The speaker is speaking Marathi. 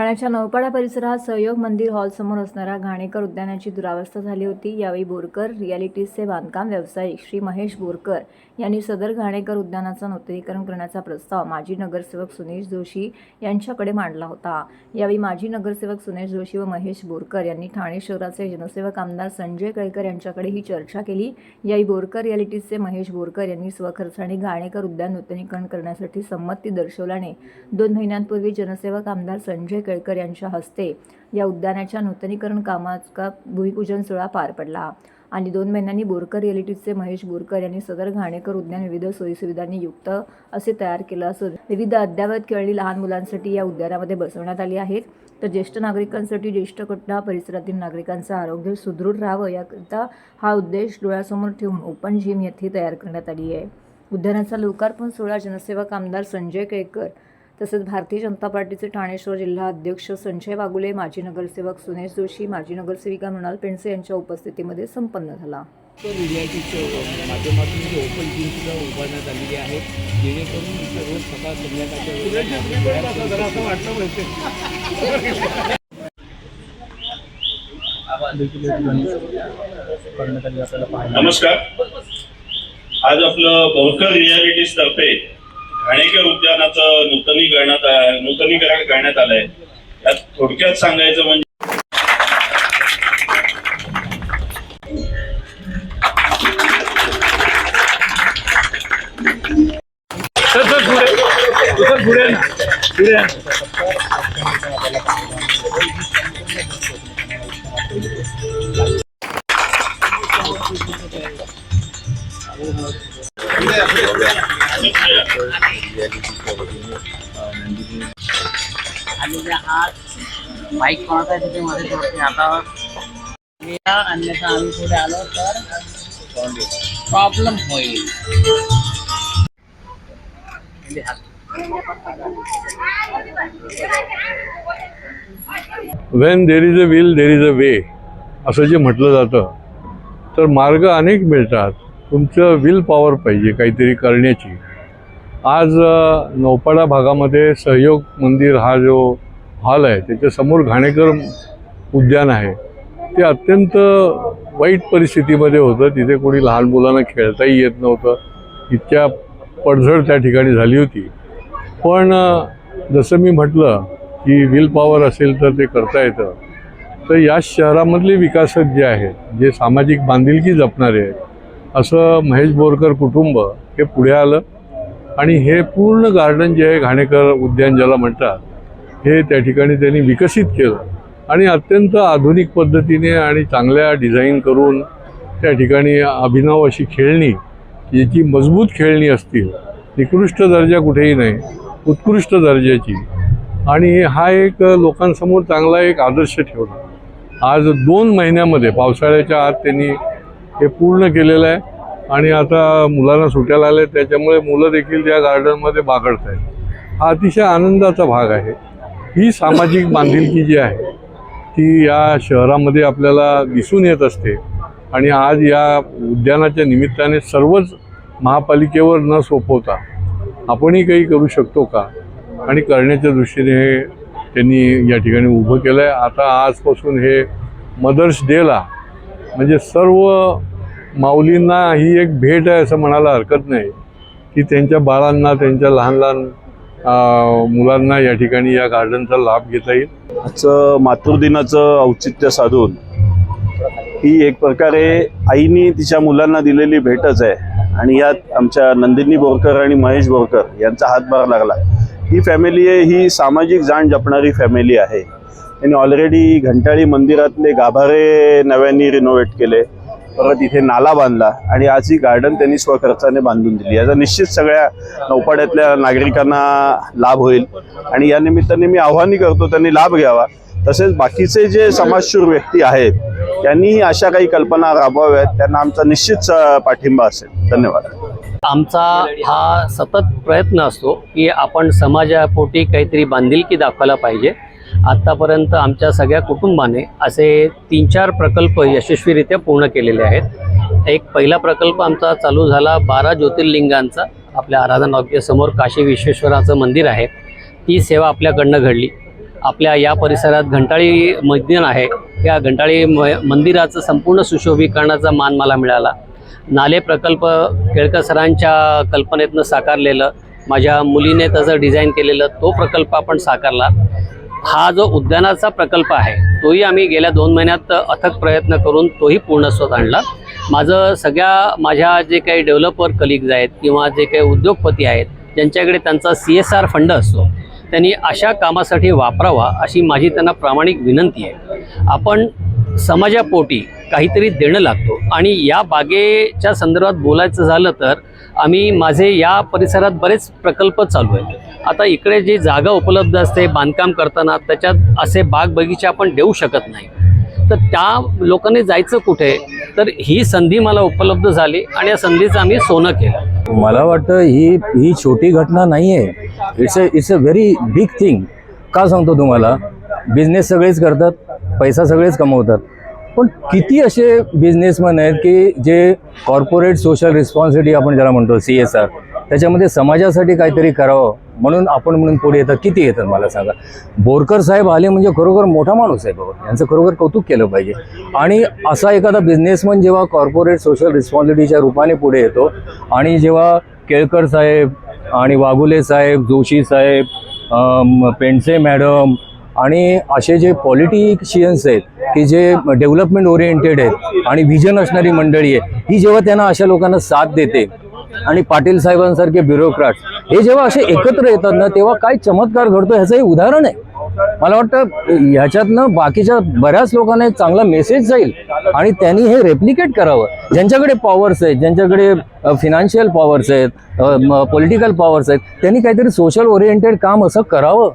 ठाण्याच्या नवपाडा परिसरात सहयोग मंदिर हॉलसमोर असणाऱ्या घाणेकर उद्यानाची दुरावस्था झाली होती. यावेळी बोरकर रियालिटीजचे बांधकाम व्यावसायिक श्री महेश बोरकर यांनी सदर घाणेकर उद्यानाचं नूतनीकरण करण्याचा प्रस्ताव माजी नगरसेवक सुनेश जोशी यांच्याकडे मांडला होता. यावेळी माजी नगरसेवक सुनेश जोशी व महेश बोरकर यांनी ठाणे शहराचे जनसेवक आमदार संजय केळकर यांच्याकडे ही चर्चा केली. यावेळी बोरकर रियालिटीजचे महेश बोरकर यांनी स्वखर्चाने घाणेकर उद्यान नूतनीकरण करण्यासाठी संमती दर्शवल्याने दोन महिन्यांपूर्वी जनसेवक आमदार संजय केळकर यांच्या हस्ते या उद्यानाच्या नूतनीकरण कामाचा भूमिपूजन सोहळा पार पडला. आणि दोन महिन्यांनी बोरकर रिअलिटीजचे महेश बोरकर यांनी सदर घाणेकर उद्यान विविध सोयीसुविधांनी युक्त असे तयार केलं असून विविध अद्ययावत खेळणी लहान मुलांसाठी या उद्यानामध्ये बसवण्यात आली आहेत. तर ज्येष्ठ नागरिकांसाठी ज्येष्ठ कट्टा परिसरातील नागरिकांचं आरोग्य सुदृढ राहावं याकरिता हा उद्देश डोळ्यासमोर ठेवून ओपन जिम येथे तयार करण्यात आली आहे. उद्यानाचा लोकार्पण सोहळा जनसेवक आमदार संजय केळकर तसेच भारतीय जनता पार्टीचे ठाणे शहर जिल्हा अध्यक्ष संजय वागुले माजी नगरसेवक सुनेश जोशी माजी नगरसेविका मृणाल पेंडसे यांच्या उपस्थितीमध्ये संपन्न झाला. माध्यमातून जे ओपन जिम सुद्धा उभारण्यात आलेली आहे जेणेकरून इथं रोज सकाळ संध्याकाळच्या नमस्कार. आज आपलं बोरकर रियालिटीज तर्फे घाणेकर उद्यानाचं नूतनीकरणात नूतनीकरण करण्यात आलंय. यात थोडक्यात सांगायचं म्हणजे सर सर पुढे. सर पुढे पुढे या. आणि आज बाईक कोणाचा आहे तिथे मध्ये जोडते आता अन्यथा आम्ही पुढे आलो तर प्रॉब्लेम होईल. When there is a will there is a way असं जे म्हटलं जातं तर मार्ग अनेक मिळतात. तुमचं विल पॉवर पाहिजे काहीतरी करण्याची. आज नौपाडा भागामध्ये सहयोग मंदिर हा जो हॉल आहे त्याच्यासमोर घाणेकर उद्यान आहे. ते अत्यंत वाईट परिस्थितीमध्ये होतं. तिथे कोणी लहान मुलांना खेळताही येत नव्हतं. इतक्या पडझड त्या ठिकाणी झाली होती. पण जसं मी म्हटलं की विल पॉवर असेल तर ते करता येतं. तर या शहरामधले विकासक जे आहेत जे सामाजिक बांधिलकी जपणारे आहेत असं महेश बोरकर कुटुंब हे पुढे आलं. आणि हे पूर्ण गार्डन जे आहे घाणेकर उद्यान ज्याला म्हणतात हे त्या ठिकाणी त्यांनी विकसित केलं. आणि अत्यंत आधुनिक पद्धतीने आणि चांगल्या डिझाईन करून त्या ठिकाणी अभिनव अशी खेळणी याची मजबूत खेळणी असतील. निकृष्ट दर्जा कुठेही नाही उत्कृष्ट दर्जाची. आणि हा एक लोकांसमोर चांगला एक आदर्श ठेवला. आज दोन महिन्यामध्ये पावसाळ्याच्या आत त्यांनी हे पूर्ण केलेलं आहे. आणि आता मुलांना सुट्याला आले त्याच्यामुळे मुलं देखील त्या गार्डनमध्ये बागडत आहेत हा अतिशय आनंदाचा भाग आहे. ही सामाजिक बांधिलकी जी आहे ती या शहरामध्ये आपल्याला दिसून येत असते. आणि आज या उद्यानाच्या निमित्ताने सर्वच महापालिकेवर न सोपवता आपणही काही करू शकतो का? आणि करण्याच्या दृष्टीने हे त्यांनी या ठिकाणी उभं केलं आहे आता आजपासून हे मदर्स डेला म्हणजे सर्व माऊलींना ही एक भेट आहे असं म्हणायला हरकत नाही की त्यांच्या बाळांना त्यांच्या लहान लहान मुलांना या ठिकाणी या गार्डनचा लाभ घेता येईल. आजचं मातृदिनाचं औचित्य साधून ही एक प्रकारे आईनी तिच्या मुलांना दिलेली भेटच आहे. आणि यात आमच्या नंदिनी बोरकर आणि महेश बोरकर यांचा हातभार लागला. ही फॅमिली आहे ही सामाजिक जाण जपणारी फॅमिली आहे. त्यांनी ऑलरेडी घंटाळी मंदिरातले गाभारे नव्याने रिनोव्हेट केले. परत इथे नाला बांधला आणि आज ही गार्डन त्यांनी स्वखर्चाने बांधून दिली. याचा निश्चित सगळ्या नौपाड्यातल्या नागरिकांना लाभ होईल. आणि या निमित्ताने मी आव्हानही करतो त्यांनी लाभ घ्यावा. तसेच बाकीचे जे समाजशूर व्यक्ती आहेत त्यांनीही अशा काही कल्पना राबवाव्यात. त्यांना आमचा निश्चित पाठिंबा असेल. धन्यवाद. आमचा हा सतत प्रयत्न असतो की आपण समाजापोटी काहीतरी बांधिलकी दाखवायला पाहिजे. आत्तापर्यंत आमच्या सगळ्या कुटुंबाने असे तीन चार प्रकल्प यशस्वीरित्या पूर्ण केलेले आहेत. एक पहिला प्रकल्प आमचा चालू झाला बारा ज्योतिर्लिंगांचा. आपल्या आराधना काशी विश्वेश्वराचं मंदिर आहे. ती सेवा आपल्याकडनं घडली. आपल्या या परिसरात घंटाळी मैदान आहे. या घंटाळी म मंदिराचं संपूर्ण सुशोभीकरणाचा मान मला मिळाला. नाले प्रकल्प केळकर सरांच्या कल्पनेतनं साकारलेलं माझ्या मुलीने त्याचं डिझाईन केलेलं तो प्रकल्प आपण साकारला. हा जो उद्यानाचा प्रकल्प आहे तोही आम्ही गेल्या दोन महिन्यात अथक प्रयत्न करून तोही पूर्णस्वत आणला. माझं सगळ्या माझ्या जे काही डेव्हलपर कलिग्ज आहेत किंवा जे काही उद्योगपती आहेत ज्यांच्याकडे त्यांचा सी एस आर फंड असतो त्यांनी अशा कामासाठी वापरावा अशी माझी त्यांना प्रामाणिक विनंती आहे. आपण समाजापोटी काहीतरी देणं लागतो आणि या बागेच्या संदर्भात बोलायचं झालं तर आम्ही माझे या परिसरात बरेच प्रकल्प चालू आहेत. आता इकडे जी जागा उपलब्ध असते बांधकाम करताना त्याच्यात असे बाग बगीचे आपण देऊ शकत नाही. तर त्या लोकांनी जायचं कुठे? तर ही संधी मला उपलब्ध झाली आणि या संधीचं आम्ही सोनं केलं. मला वाटतं ही ही छोटी घटना नाही आहे it's a it's a very big thing का सांगतो तुम्हाला? बिझनेस सगळेच करतात पैसा सगळेच कमवतात. पण किती असे बिझनेसमॅन आहेत की जे कॉर्पोरेट सोशल रिस्पॉन्सिबिलिटी आपण ज्याला म्हणतो सी एस आर त्याच्यामध्ये समाजासाठी काहीतरी करावं म्हणून आपण म्हणून पुढे येतात. किती येतात मला सांगा? बोरकर साहेब आले म्हणजे खरोखर मोठा माणूस आहे बाबा. यांचं खरोखर कौतुक केलं पाहिजे. आणि असा एखादा बिझनेसमन जेव्हा कॉर्पोरेट सोशल रिस्पॉन्सिबिलिटीच्या रूपाने पुढे येतो आणि जेव्हा केळकर साहेब आणि वाघुले साहेब जोशी साहेब पेंडसे मॅडम आणि असे जे पॉलिटिशियन्स आहेत की जे डेव्हलपमेंट ओरिएंटेड आहेत आणि व्हिजन असणारी मंडळी आहे ही जेव्हा त्यांना अशा लोकांना साथ देते आणि पाटील साहेबांसारखे ब्युरोक्रॅट हे जेव्हा असे एकत्र येतात ना तेव्हा काय चमत्कार घडतो ह्याचं हे उदाहरण आहे. मला वाटतं ह्याच्यातनं बाकीच्या बऱ्याच लोकांना एक चांगला मेसेज जाईल आणि त्यांनी हे रेप्लिकेट करावं. ज्यांच्याकडे पॉवर्स आहेत ज्यांच्याकडे फिनान्शियल पॉवर्स आहेत पॉलिटिकल पॉवर्स आहेत त्यांनी काहीतरी सोशल ओरिएंटेड काम असं करावं.